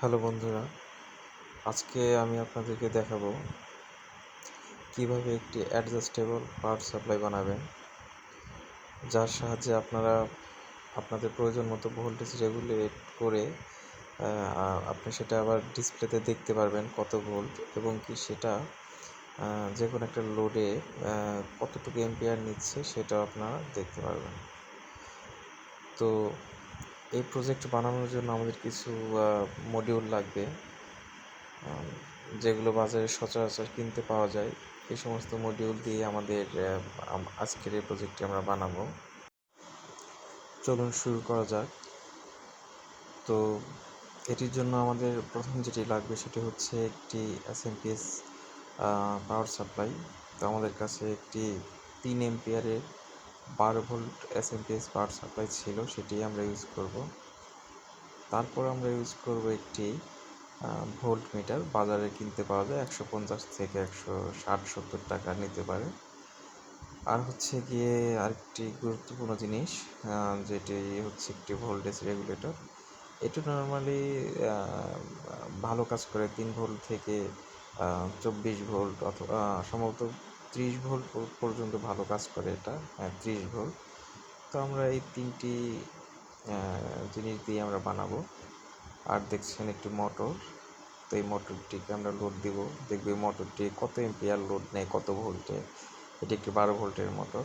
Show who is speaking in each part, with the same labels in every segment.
Speaker 1: Hello বন্ধুরা, আজকে আমি আপনাদেরকে দেখাবো কীভাবে একটি অ্যাডজাস্টেবল পাওয়ার সাপ্লাই বানাবেন, যার সাহায্যে আপনারা আপনাদের প্রয়োজন মতো ভোল্টেজ রেগুলেট করে আপনি সেটা আবার ডিসপ্লেতে দেখতে পারবেন কত ভোল্ট এবং কি সেটা যে কোনো একটা লোডে কতটুকু এম্পিয়ার নিচ্ছে সেটাও আপনারা দেখতে পারবেন। তো এই প্রজেক্ট বানানোর জন্য আমাদের কিছু মডিউল লাগবে যেগুলো বাজারে সচরাচর কিনতে পাওয়া যায়। এই সমস্ত মডিউল দিয়ে আমাদের আজকের এই প্রজেক্টটি আমরা বানাবো। চলুন শুরু করা যাক। তো এটির জন্য আমাদের প্রথম যেটি লাগবে সেটি হচ্ছে একটি এসএমপিএস পাওয়ার সাপ্লাই তো আমাদের কাছে একটি তিন এম্পিয়ারের বারো ভোল্ট এসএমপিএস পাওয়ার সাপ্লাই ছিল, সেটি আমরা ইউজ করব। তারপর আমরা ইউজ করব একটি ভোল্ট মিটার। বাজারে কিনতে পাওয়া যায় একশো পঞ্চাশ থেকে একশো ষাট, সত্তর টাকা নিতে পারে। আর হচ্ছে গিয়ে আরেকটি গুরুত্বপূর্ণ জিনিস যেটি হচ্ছে একটি ভোল্টেজ রেগুলেটর এটি নর্মালি ভালো কাজ করে তিন ভোল্ট থেকে চব্বিশ ভোল্ট অথবা সম্ভবত ত্রিশ ভোল্ট পর্যন্ত ভালো কাজ করে এটা হ্যাঁ ত্রিশ ভোল্ট। তো আমরা এই তিনটি জিনিস দিয়ে আমরা বানাবো। আর দেখছেন একটি মোটর, তো এই মোটরটিকে আমরা লোড দিব। দেখবে মোটরটি কত এম্পিয়ার লোড নেয়, কত ভোল্টে? এটি একটি বারো ভোল্টের মোটর।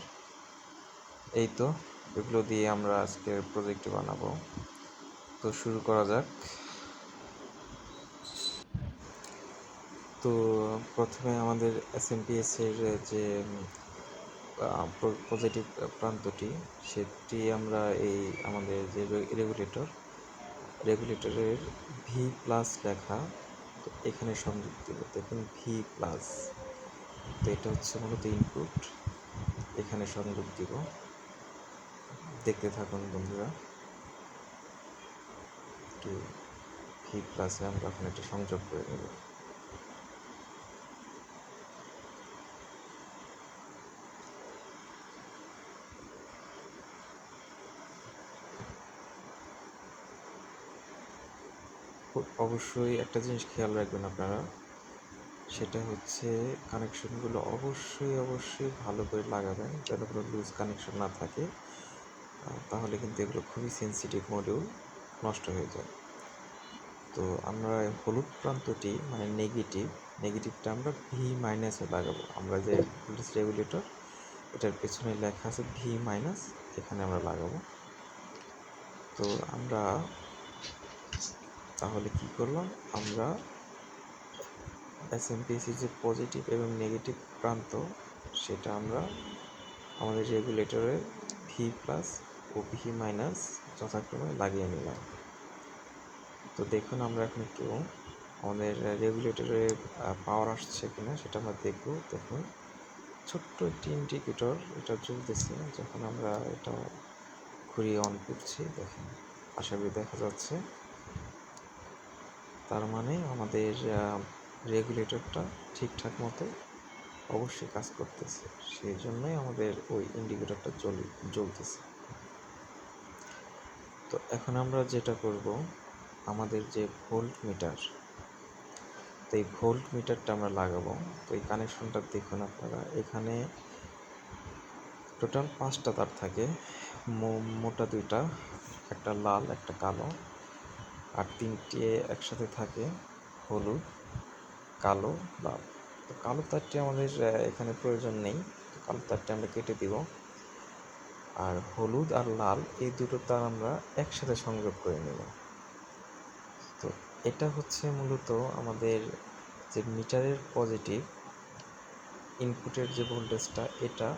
Speaker 1: এই তো, এগুলো দিয়ে আমরা আজকের প্রজেক্টটি বানাবো। তো শুরু করা যাক। তো প্রথমে আমাদের এসএমপিএস এর যে পজিটিভ প্রান্তটি, সেটি আমরা এই আমাদের যে রেগুলেটর রেগুলেটরের ভি প্লাস লেখা, তো এখানে সংযুক্ত দেব দেখুন ভি প্লাস তো এটা হচ্ছে মূলত ইনপুট এখানে সংযোগ দিব। দেখতে থাকুন বন্ধুরা ভি প্লাসে আমরা এখন এটা সংযোগ করে নেব। অবশ্যই একটা জিনিস খেয়াল রাখবেন আপনারা, সেটা হচ্ছে কানেকশনগুলো অবশ্যই অবশ্যই ভালো করে লাগাবেন যেন কোনো লুজ কানেকশন না থাকে তাহলে কিন্তু এগুলো খুবই সেন্সিটিভ মডিউল নষ্ট হয়ে যায়। তো আমরা হলুদ প্রান্তটি মানে নেগেটিভ নেগেটিভটা আমরা ভি মাইনাসে লাগাবো। আমরা যে ভোল্টেজ রেগুলেটর এটার পেছনে লেখা আছে ভি মাইনাস এখানে আমরা লাগাবো। তো আমরা তাহলে কি করলাম? আমরা এসএমপিসি যে পজিটিভ এবং নেগেটিভ প্রান্ত, সেটা আমরা আমাদের রেগুলেটরে ভি প্লাস ও ভি মাইনাস যথাক্রমে লাগিয়ে নিলাম। তো দেখুন আমরা এখন একটু আমাদের রেগুলেটরে পাওয়ার আসছে কিনা সেটা আমরা দেখব। দেখুন, ছোট্ট একটি ইন্ডিকেটর এটা চলতেছে যখন আমরা এটা ঘুরিয়ে অন করছি, দেখেন, আশা করি দেখা যাচ্ছে। তার মানে আমাদের রেগুলেটরটা ঠিকঠাক মতো অবশ্যই কাজ করতেছে। সেই জন্যই আমাদের ওই ইন্ডিকেটরটা জ্বল, জ্বলতেছে। তো এখন আমরা যেটা করব, আমাদের যে ভোল্ট মিটার তো এই ভোল্ট মিটারটা আমরা লাগাবো। তো এই কানেকশনটা দেখুন আপনারা, এখানে টোটাল পাঁচটা তার থাকে। মোটা দুইটা, একটা লাল, একটা কালো। আর তিনটে একসাথে থাকে, হলুদ, কালো, লাল। তো কালো তারটি আমাদের এখানে প্রয়োজন নেই। কালো তারটি আমরা কেটে দিব। আর হলুদ আর লাল, এই দুটো তার আমরা একসাথে সংযোগ করে নেব। তো এটা হচ্ছে মূলত আমাদের যে মিটারের পজিটিভ ইনপুটের যে ভোল্টেজটা, এটা।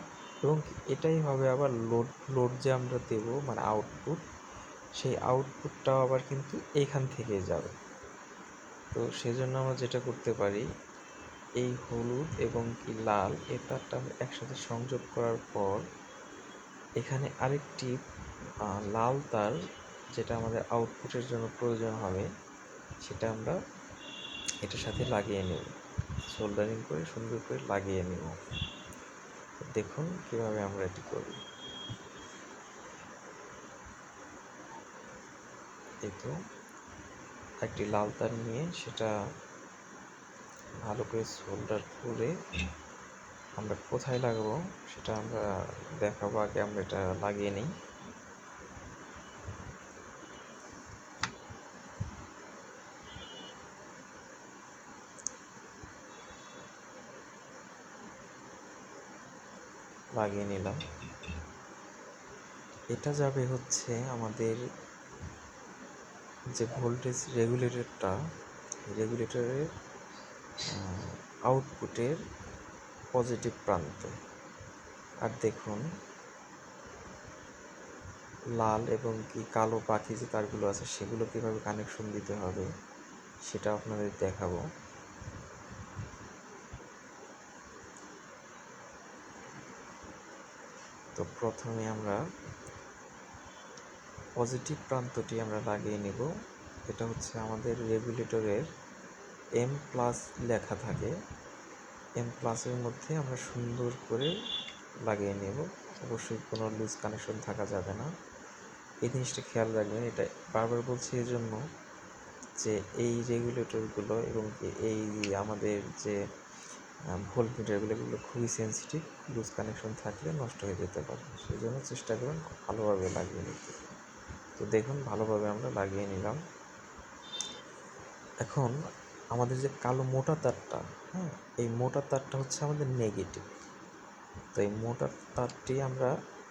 Speaker 1: এবং এটাই হবে আবার লোড লোড যে আমরা দেব মানে আউটপুট সেই আউটপুটটাও আবার কিন্তু এইখান থেকে যাবে। তো সেজন্য আমরা যেটা করতে পারি, এই হলুদ এবং কি লাল এই তারটা একসাথে সংযোগ করার পর এখানে আরেকটি লাল তার যেটা আমাদের আউটপুটের জন্য প্রয়োজন হবে, সেটা আমরা এটার সাথে লাগিয়ে নেব। সোল্ডারিং করে সুন্দর করে লাগিয়ে নেব। দেখুন কীভাবে আমরা এটি করি। তো একটি লাল তার নিয়ে সেটা ভালো করে সোল্ডার করে আমরা কোথায় লাগাবো সেটা আমরা দেখাবো আগে, আমরা এটা লাগিয়ে নিই। লাগিয়ে নিলাম। এটা যাবে হচ্ছে আমাদের যে ভোল্টেজ রেগুলেটরটা রেগুলেটরের আউটপুটের পজিটিভ প্রান্ত। আর দেখুন, লাল এবং কি কালো পাখি যে তারগুলো আছে, সেগুলো কীভাবে কানেকশন দিতে হবে, সেটা আপনাদের দেখাবো। তো প্রথমে আমরা পজিটিভ প্রান্তটি আমরা লাগিয়ে নেব। এটা হচ্ছে আমাদের রেগুলেটরের এম প্লাস লেখা থাকে। এম প্লাসের মধ্যে আমরা সুন্দর করে লাগিয়ে নেব। অবশ্যই কোনো লুজ কানেকশন থাকা যাবে না। এই জিনিসটা খেয়াল রাখবেন, এটা বারবার বলছি এই জন্য যে এই রেগুলেটরগুলো এবং এই আমাদের যে ভোল্ট মিটারগুলো খুবই সেন্সিটিভ লুজ কানেকশন থাকলে নষ্ট হয়ে যেতে পারে। সেই জন্য চেষ্টা করুন ভালোভাবে লাগিয়ে নিতে। তো দেখুন, ভালোভাবে আমরা লাগিয়ে নিলাম। এখন আমাদের যে কালো মোটা তারটা হ্যাঁ এই মোটা তারটা হচ্ছে আমাদের নেগেটিভ তো এই মোটা তারটি আমরা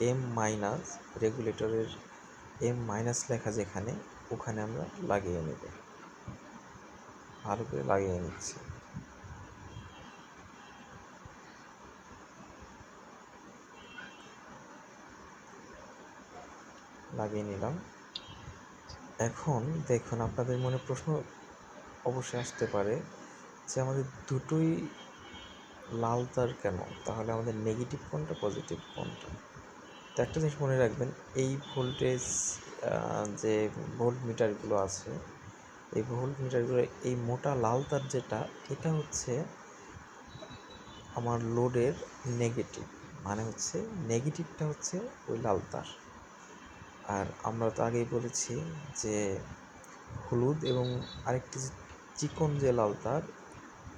Speaker 1: এম মাইনাস রেগুলেটরের এম মাইনাস লেখা যেখানে, ওখানে আমরা লাগিয়ে নেব। ভালো করে লাগিয়ে নিচ্ছি। লাগিয়ে নিলাম। এখন দেখুন, আপনাদের মনে প্রশ্ন অবশ্যই আসতে পারে যে আমাদের দুটোই লাল তার কেন? তাহলে আমাদের নেগেটিভ কোনটা পজিটিভ কোনটা? তো একটা জিনিস মনে রাখবেন, এই ভোল্টেজ যে ভোল্ট মিটারগুলো আছে, এই ভোল্ট মিটারগুলো এই মোটা লাল তার যেটা, এটা হচ্ছে আমার লোডের নেগেটিভ মানে হচ্ছে নেগেটিভটা হচ্ছে ওই লাল তার। আর আমরা তো আগেই বলেছি যে হলুদ এবং আরেকটি চিকন যে লাল তার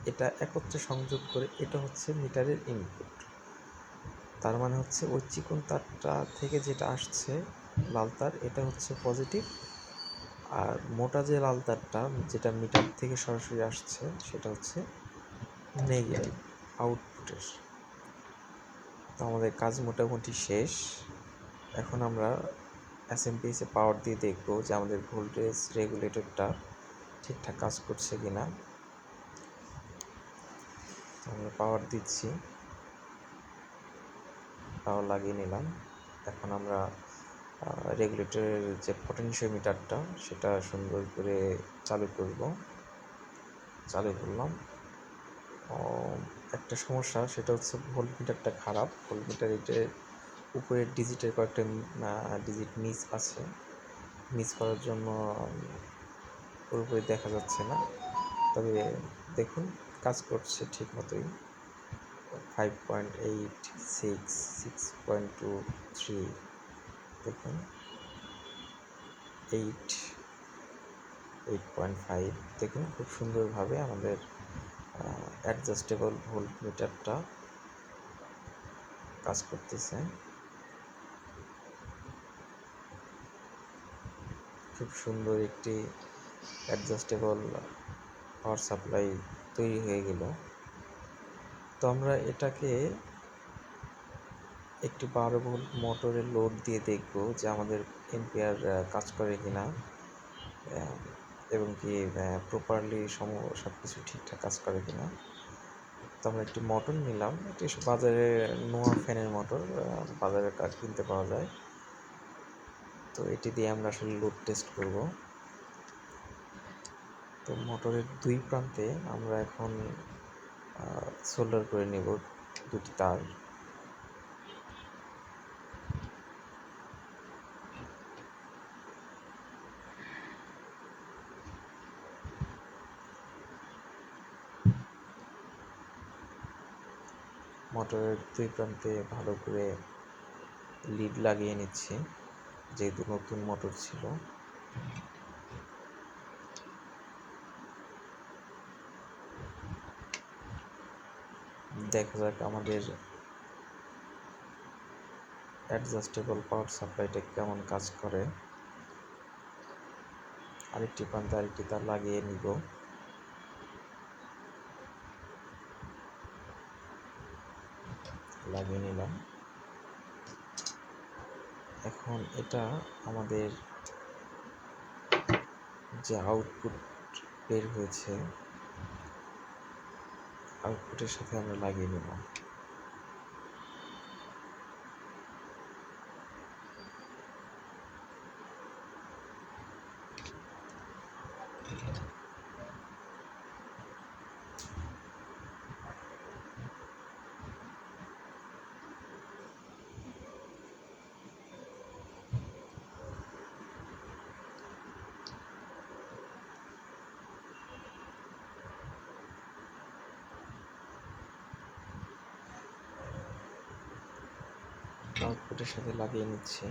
Speaker 1: এটা একত্রে সংযোগ করে এটা হচ্ছে মিটারের ইনপুট তার মানে হচ্ছে ওই চিকন তারটা থেকে যেটা আসছে লাল তার এটা হচ্ছে পজিটিভ আর মোটা যে লাল তারটা যেটা মিটার থেকে সরাসরি আসছে, সেটা হচ্ছে নেগেটিভ আউটপুটের তো আমাদের কাজ মোটামুটি শেষ। এখন আমরা এসএমপিএসে পাওয়ার দিয়ে দেখব যে আমাদের ভোল্টেজ রেগুলেটরটা ঠিকঠাক কাজ করছে কি না আমরা পাওয়ার দিচ্ছি। পাওয়ার লাগিয়ে নিলাম। এখন আমরা রেগুলেটরের যে পটেনশিওমিটারটা সেটা সুন্দর করে চালু করব। চালু করলাম। একটা সমস্যা, সেটা হচ্ছে ভোল্ট মিটারটা খারাপ। ভোল্ট মিটার এটার উপরের ডিজিটের কয়েকটা ডিজিট মিস আছে। মিস করার জন্য পুরোপুরি দেখা যাচ্ছে না। তবে দেখুন, কাজ করছে ঠিক মতোই। Five point eight six six point two three দেখুন। এইট এইট পয়েন্ট ফাইভ দেখুন খুব সুন্দরভাবে আমাদের অ্যাডজাস্টেবল ভোল্ট মিটারটা কাজ করতেছে। খুব সুন্দর একটি অ্যাডজাস্টেবল পাওয়ার সাপ্লাই তৈরি হয়ে গেল। তো আমরা এটাকে একটি বারো ভোল্ট মোটরের লোড দিয়ে দেখব যে আমাদের এম্পিয়ার কাজ করে কিনা এবং কি প্রপারলি সম সব কিছু ঠিকঠাক কাজ করে কিনা। তো আমরা একটি মোটর নিলাম। এটি বাজারে, নোয়া ফ্যানের মোটর বাজারে কিনতে পাওয়া যায়। তো এটি দিয়ে আমরা আসলে লোড টেস্ট করব। তো মোটরের দুই প্রান্তে আমরা এখন সোল্ডার করে নেব দুটি তার। মোটরের দুই প্রান্তে ভালো করে লিড লাগিয়ে নিচ্ছি। যেহেতু নতুন মোটর ছিল। দেখা যাক আমাদের অ্যাডজাস্টেবল পাওয়ার সাপ্লাইটা কেমন কাজ করে। আরেকটি প্রান্তে, আরেকটি তার লাগিয়ে নিব। লাগিয়ে নিলাম। এখন এটা আমাদের যে আউটপুট বের হয়েছে আউটপুটের সাথে আমরা লাগিয়ে নেব। আউটপুটের সাথে লাগিয়ে নিচ্ছি।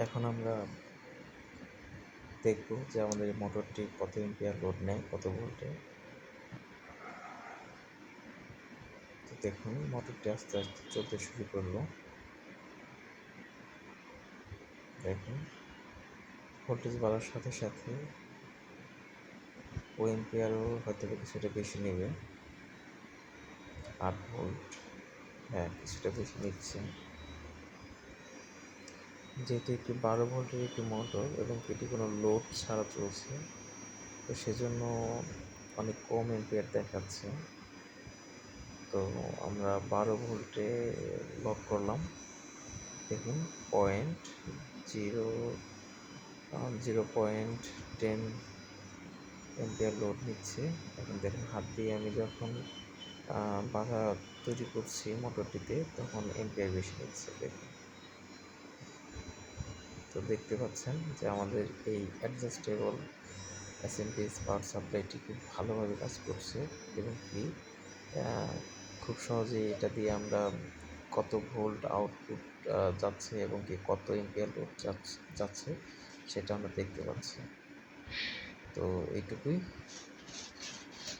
Speaker 1: এখন আমরা দেখব যে আমাদের মোটরটি কত এম্পিয়ার লোড নেয়, কত ভোল্টে তো দেখুন, মোটরটি আস্তে আস্তে চলতে শুরু করল। দেখুন ভোল্টেজ বাড়ার সাথে সাথে ও এম্পিয়ারও হয়তো কিছুটা বেশি নেবে। আট ভোল্ট হ্যাঁ কিছুটা বেশি নিচ্ছে। যেহেতু একটি বারো ভোল্টের একটি মোটর এবং এটি কোনো লোড ছাড়া চলছে, তো সেজন্য অনেক কম এম্পিয়ার দেখাচ্ছে। তো আমরা বারো ভোল্টে লক করলাম। দেখুন point zero zero point ten ampere load নিচ্ছে। এখন দেখুন, হাত দিয়ে আমি যখন বাধা তৈরি করছি মোটরটিতে তখন এম্পিয়ার বেশি নিচ্ছে। দেখুন। তো দেখতে পাচ্ছেন যে আমাদের এই অ্যাডজাস্টেবল এসএমপিএস পাওয়ার সাপ্লাইটি খুব ভালোভাবে কাজ করছে এবং কি খুব সহজেই এটা দিয়ে আমরা কত ভোল্ট আউটপুট যাচ্ছে এবং কি কত এম্পিয়ার লোড যাচ্ছে সেটা আমরা দেখতে পাচ্ছি। তো এইটুকুই।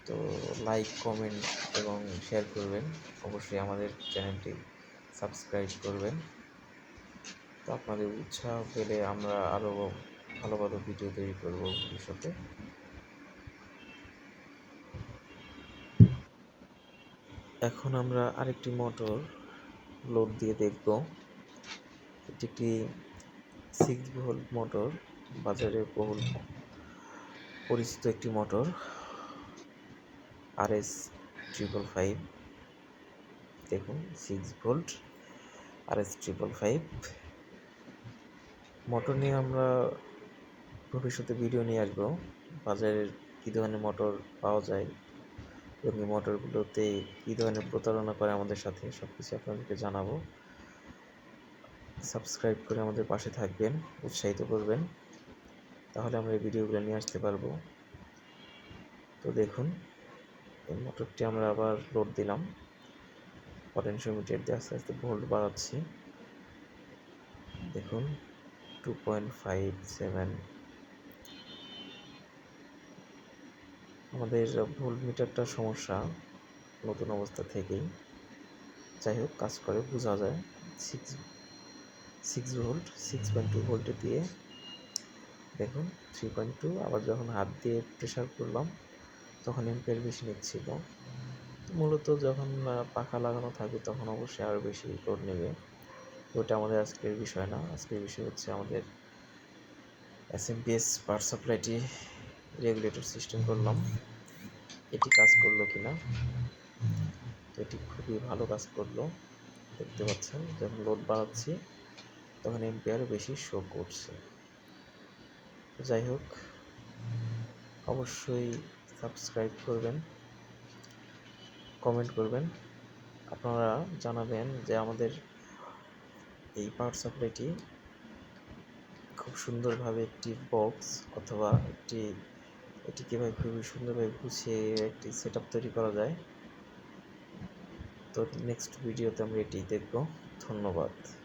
Speaker 1: তো লাইক কমেন্ট এবং শেয়ার করবেন। অবশ্যই আমাদের চ্যানেলটি সাবস্ক্রাইব করবেন। তো আপনাদের উৎসাহ পেলে আমরা আরও ভালো ভালো ভিডিও তৈরি করব ভবিষ্যতে। এখন আমরা আরেকটি মোটর লোড দিয়ে দেখব। এটি একটি সিক্স ভোল্ট মোটর বাজারে বহুল পরিচিত একটি motor R S triple five দেখুন six volt R S triple five motor নিয়ে আমরা ভবিষ্যতে ভিডিও নিয়ে আসব। বাজারের কী ধরনের মোটর পাওয়া যায় এবং এই মোটরগুলোতে কী ধরনের প্রতারণা করে আমাদের সাথে সব কিছু আপনাদেরকে জানাব। সাবস্ক্রাইব করে আমাদের পাশে থাকবেন, উৎসাহিত করবেন। তাহলে আমরা এই ভিডিওগুলো নিয়ে আসতে পারব। তো দেখুন, এই মোটরটি আমরা আবার লোড দিলাম। পটেনশিওমিটার দিয়ে আস্তে আস্তে ভোল্ট বাড়াচ্ছি। দেখুন টু পয়েন্ট ফাইভ সেভেন আমাদের ভোল্ট মিটারটার সমস্যা, নতুন অবস্থা থেকেই। যাই হোক, কাজ করে, বোঝা যায়। Six six volt six point two ভোল্টে দিয়ে দেখুন থ্রি পয়েন্ট টু আবার যখন হাত দিয়ে প্রেশার করলাম, তখন এম্পিয়ার বেশি নিচ্ছিল। মূলত যখন পাখা লাগানো থাকবে তখন অবশ্যই আরও বেশি লোড নেবে। ওটা আমাদের আজকের বিষয় না। আজকের বিষয় হচ্ছে আমাদের S M P S power সাপ্লাইটি regulator system করলাম। এটি কাজ করল কিনা? তো এটি খুবই ভালো কাজ করল। দেখতে পাচ্ছেন, যখন লোড বাড়াচ্ছি, তখন এম্পিয়ার বেশি শো করছে। যাই হোক, অবশ্যই সাবস্ক্রাইব করবেন কমেন্ট করবেন। আপনারা জানাবেন যে আমাদের এই পাওয়ার সাপ্লাইটি খুব সুন্দরভাবে একটি বক্স অথবা একটি, এটি কীভাবে খুবই সুন্দরভাবে গুছিয়ে একটি সেট তৈরি করা যায়। তো নেক্সট ভিডিওতে আমরা এটি দেখব। ধন্যবাদ।